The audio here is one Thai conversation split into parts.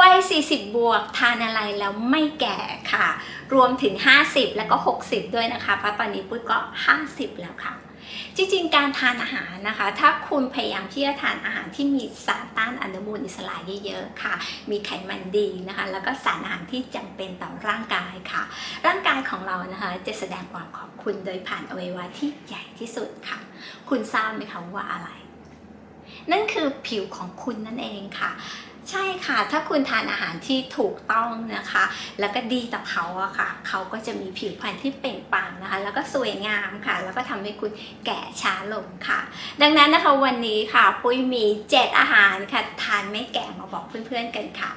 วัย 40 บวกทานอะไรแล้วไม่แก่ค่ะ รวมถึง 50 แล้วก็ 60 ด้วยนะคะ เพราะตอนนี้ปุ้ยก็ 50 แล้วค่ะ จริงๆ การทานอาหารนะคะ ถ้าคุณพยายามที่จะทานอาหารที่มีสารต้านอนุมูลอิสระเยอะๆค่ะ มีไขมันดีนะคะ แล้วก็สารอาหารที่จำเป็นต่อร่างกายค่ะ ร่างกายของเรานะคะจะแสดงความขอบคุณโดยผ่านอวัยวะที่ใหญ่ที่สุดค่ะ คุณทราบไหมคะว่าอะไร นั่นคือผิวของคุณนั่นเองค่ะ ใช่ค่ะ ถ้าคุณทานอาหารที่ถูกต้องนะคะ แล้วก็ดีต่อเขาอะค่ะ เขาก็จะมีผิวพรรณที่เปล่งปลั่งนะคะ แล้วก็สวยงามค่ะ แล้วก็ทำให้คุณแก่ช้าลงค่ะ ดังนั้นนะคะวันนี้ค่ะ ปุ้ยมี 7 อาหารค่ะ ทานไม่แก่มาบอกเพื่อนๆกันค่ะ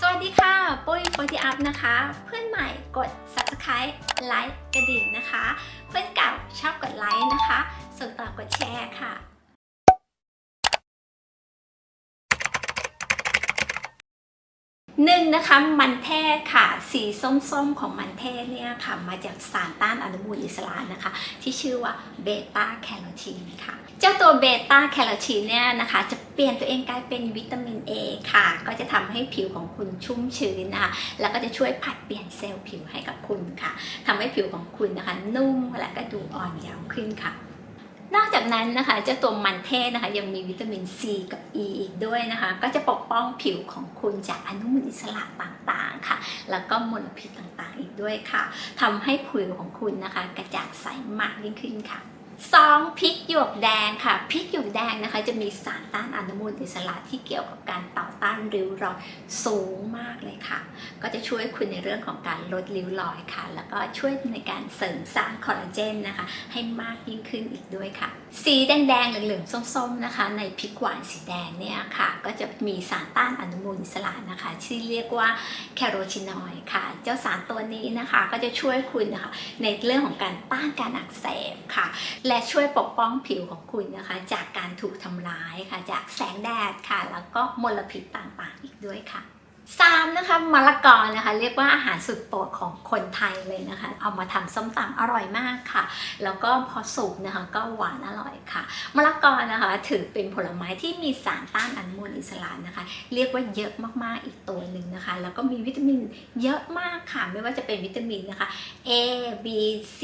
สวัสดีค่ะปุ้ยโปรตีอัพนะคะ เพื่อนใหม่กด subscribe ไลค์กระดิ่งนะคะ เพื่อนเก่าชอบกดไลค์นะคะ ส่วนต่อกดแชร์ค่ะ หนึ่งนะคะมันเทศค่ะ สีส้มๆของมันเทศเนี่ยค่ะ มาจากสารต้านอนุมูลอิสระนะคะ ที่ชื่อว่าเบต้าแคโรทีนค่ะ เจ้าตัวเบต้าแคโรทีนเนี่ยนะคะ จะเปลี่ยนตัวเองกลายเป็นวิตามิน A ค่ะ ก็จะทำให้ผิวของคุณชุ่มชื้นนะคะ แล้วก็จะช่วยผัดเปลี่ยนเซลล์ผิวให้กับคุณค่ะทำให้ผิวของคุณนะคะ นุ่มและก็ดูอ่อนเยาว์ขึ้นค่ะ นอกจากนั้นนะคะเจ้าตัวมันเทศนะคะ ยังมีวิตามิน C กับ E อีกด้วยนะคะ ก็จะปกป้องผิวของคุณจากอนุมูลอิสระต่างๆค่ะ แล้วก็มลพิษต่างๆอีกด้วยค่ะทำให้ผิวของคุณนะคะ กระจ่างใสมากยิ่งขึ้นค่ะ สองพริกหยวกแดงค่ะพริกหยวกแดงนะคะ จะมีสารต้านอนุมูลอิสระที่เกี่ยวกับการต่อต้านริ้วรอยสูงมากเลยค่ะ ก็จะช่วยคุณในเรื่องของการลดริ้วรอยค่ะ แล้วก็ช่วยในการเสริมสร้างคอลลาเจนนะคะ ให้มากยิ่งขึ้นอีกด้วยค่ะ สีแดงๆเหลืองๆส้มๆนะคะ ในพริกหวานสีแดงเนี่ยค่ะ ก็จะมีสารต้านอนุมูลอิสระนะคะที่เรียกว่าแคโรทีนอยด์ค่ะ เจ้าสารตัวนี้นะคะ ก็จะช่วยคุณนะคะในเรื่องของการต้านการอักเสบค่ะและช่วยปกป้องผิวของคุณนะคะ จากการถูกทำร้ายค่ะ จากแสงแดดค่ะ แล้วก็มลพิษต่างๆอีกด้วยค่ะ สามนะคะมะละกอนะคะ เรียกว่าอาหารสุดโปรดของคนไทยเลยนะคะ เอามาทำส้มตำอร่อยมากค่ะ แล้วก็พอสุกนะคะก็หวานอร่อยค่ะมะละกอนะคะ ถือเป็นผลไม้ที่มีสารต้านอนุมูลอิสระนะคะ เรียกว่าเยอะมากๆอีกตัวหนึ่งนะคะ แล้วก็มีวิตามินเยอะมากค่ะ ไม่ว่าจะเป็นวิตามินนะคะ A B C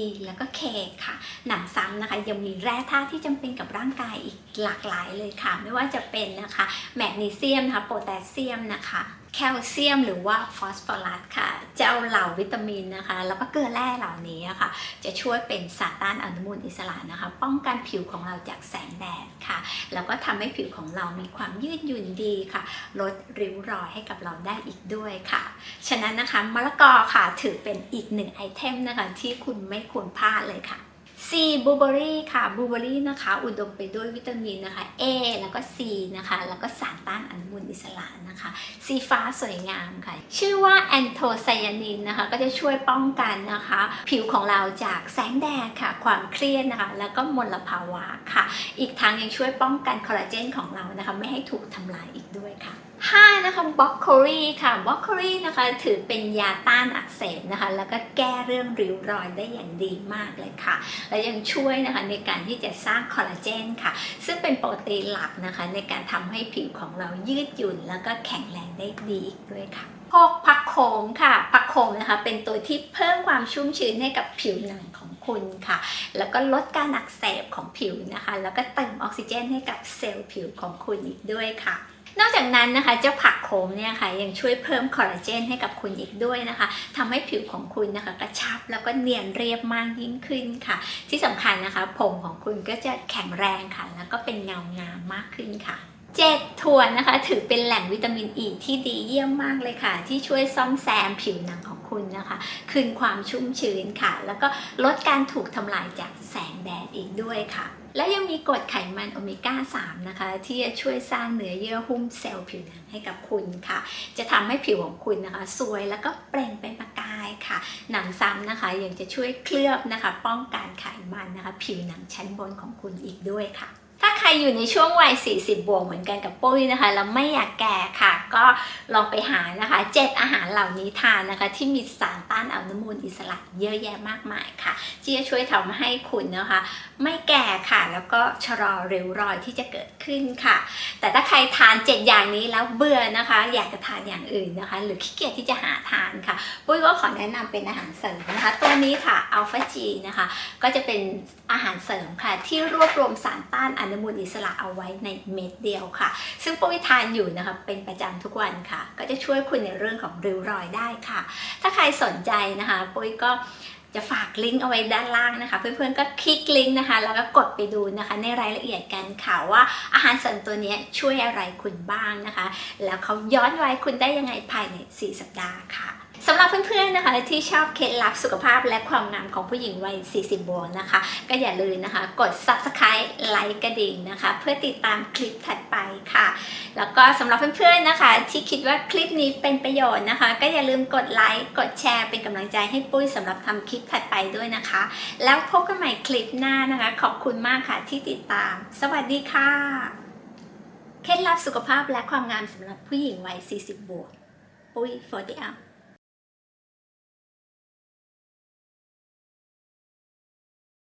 E แล้วก็ K ค่ะ หนำซ้ำนะคะยังมีแร่ธาตุที่จำเป็นกับร่างกายอีกหลากหลายเลยค่ะ ไม่ว่าจะเป็นนะคะแมกนีเซียมนะคะโพแทสเซียมนะคะแคลเซียมหรือว่าฟอสฟอรัสค่ะ เจ้าเหล่าวิตามินนะคะ แล้วก็เกลือแร่เหล่านี้ค่ะ จะช่วยเป็นสารต้านอนุมูลอิสระนะคะ ป้องกันผิวของเราจากแสงแดดค่ะ แล้วก็ทำให้ผิวของเรามีความยืดหยุ่นดีค่ะ ลดริ้วรอยให้กับเราได้อีกด้วยค่ะ ฉะนั้นนะคะมะละกอค่ะถือเป็นอีกหนึ่งไอเทมนะคะ ที่คุณไม่ควรพลาดเลยค่ะ C บลูเบอรี่ค่ะบลูเบอรี่นะคะ อุดมไปด้วยวิตามินนะคะ A แล้วก็ C นะคะ แล้วก็สารต้าน อิสระนะคะ สีฟ้าสวยงามค่ะ ชื่อว่าแอนโทไซยานินนะคะ ก็จะช่วยป้องกันนะคะ ผิวของเราจากแสงแดดค่ะ ความเครียดนะคะ แล้วก็มลภาวะค่ะ อีกทางยังช่วยป้องกันคอลลาเจนของเรานะคะ ไม่ให้ถูกทำลายอีกด้วย 5นะคะบล็อกโคลีค่ะบล็อกโคลีนะคะถือเป็นยาต้านอักเสบนะคะแล้วก็แก้เรื่องริ้วรอยได้อย่างดีมากเลยค่ะ และยังช่วยนะคะในการที่จะสร้างคอลลาเจนค่ะ ซึ่งเป็นโปรตีนหลักนะคะในการทำให้ผิวของเรายืดหยุ่น แล้วก็แข็งแรงได้ดีอีกด้วยค่ะพอกผักโขมค่ะผักโขมนะคะเป็นตัวที่เพิ่มความชุ่มชื้นให้กับผิวหนังของคุณค่ะ แล้วก็ลดการอักเสบของผิวนะคะ แล้วก็เติมออกซิเจนให้กับเซลล์ผิวของคุณอีกด้วยค่ะ นอกจากนั้นนะคะเจ้าผักโขมเนี่ยค่ะยังช่วยเพิ่มคอลลาเจนให้กับคุณอีกด้วยนะคะทำให้ผิวของคุณนะคะกระชับแล้วก็เนียนเรียบมากยิ่งขึ้นค่ะ ที่สำคัญนะคะ ผมของคุณก็จะแข็งแรงค่ะ แล้วก็เป็นเงางามมากขึ้นค่ะเจ็ดถั่วนะคะ ถือเป็นแหล่งวิตามินอ e ีที่ดีเยี่ยมมากเลยค่ะ ที่ช่วยซ่อมแซมผิวหนังของ คุณนะคะ คืนความชุ่มชื้นค่ะ แล้วก็ลดการถูกทำลายจากแสงแดดอีกด้วยค่ะและยังมีกรดไขมันโอเมก้า 3 นะคะ ที่จะช่วยสร้างเนื้อเยื่อหุ้มเซลล์ผิวหนังให้กับคุณค่ะ จะทำให้ผิวของคุณนะคะ สวยแล้วก็เปล่งเป็นประกายค่ะ หนังซ้ำนะคะยังจะช่วยเคลือบนะคะ ป้องกันไขมันนะคะ ผิวหนังชั้นบนของคุณอีกด้วยค่ะ รรอยู่ในช่วงวัย 40 บวกเหมือนกันกับปุ้ยนะคะแล้วไม่อยากแก่ค่ะ ก็ลองไปหานะคะเจ็ดอาหารเหล่านี้ทานนะคะ ที่มีสารต้านอนุมูลอิสระเยอะแยะมากมายค่ะที่จะช่วยทำให้คุณนะคะ ไม่แก่ค่ะ แล้วก็ชะลอเร็วรอยที่จะเกิดขึ้นค่ะ แต่ถ้าใครทานเจ็ด แล้วเบื่อนะคะ อยากจะทานอย่างอื่นนะคะ หรือขี้เกียจที่จะหาทานค่ะปุ้ยก็ขอแนะนำเป็นอาหารเสริมนะคะ ตัวนี้ค่ะอัลฟาจีนะคะ ก็จะเป็นอาหารเสริมค่ะ ที่รวบรวมสารต้านอนุมูลอิสระเอาไว้ในเม็ดเดียวค่ะ ซึ่งปุ้ยทานอยู่นะคะเป็นประจำทุกวันค่ะ ก็จะช่วยคุณในเรื่องของริ้วรอยได้ค่ะ ถ้าใครสนใจนะคะปุ้ยก็ จะฝากลิงก์เอาไว้ด้านล่างนะคะ เพื่อนๆก็คลิกลิงก์นะคะ แล้วก็กดไปดูนะคะ ในรายละเอียดกันค่ะว่าอาหารเสริมตัวนี้ช่วยอะไรคุณบ้างนะคะ แล้วเขาย้อนไว้คุณได้ยังไงภายใน 4 สัปดาห์ค่ะ สำหรับเพื่อนๆนะคะที่ชอบเคล็ดลับสุขภาพและความงามของผู้หญิงวัย 40 บวกนะคะ ก็อย่าลืมนะคะ กด subscribe ไลค์กระดิ่งนะคะ เพื่อติดตามคลิปถัดไปค่ะ แล้วก็สำหรับเพื่อนๆนะคะ ที่คิดว่าคลิปนี้เป็นประโยชน์นะคะ ก็อย่าลืมกดไลค์กดแชร์เป็นกำลังใจให้ปุ้ยสำหรับทำคลิปถัดไปด้วยนะคะ แล้วพบกันใหม่คลิปหน้านะคะ ขอบคุณมากค่ะที่ติดตาม สวัสดีค่ะเคล็ดลับสุขภาพและความงามสำหรับผู้หญิงวัย 40 บวกปุ้ย for the out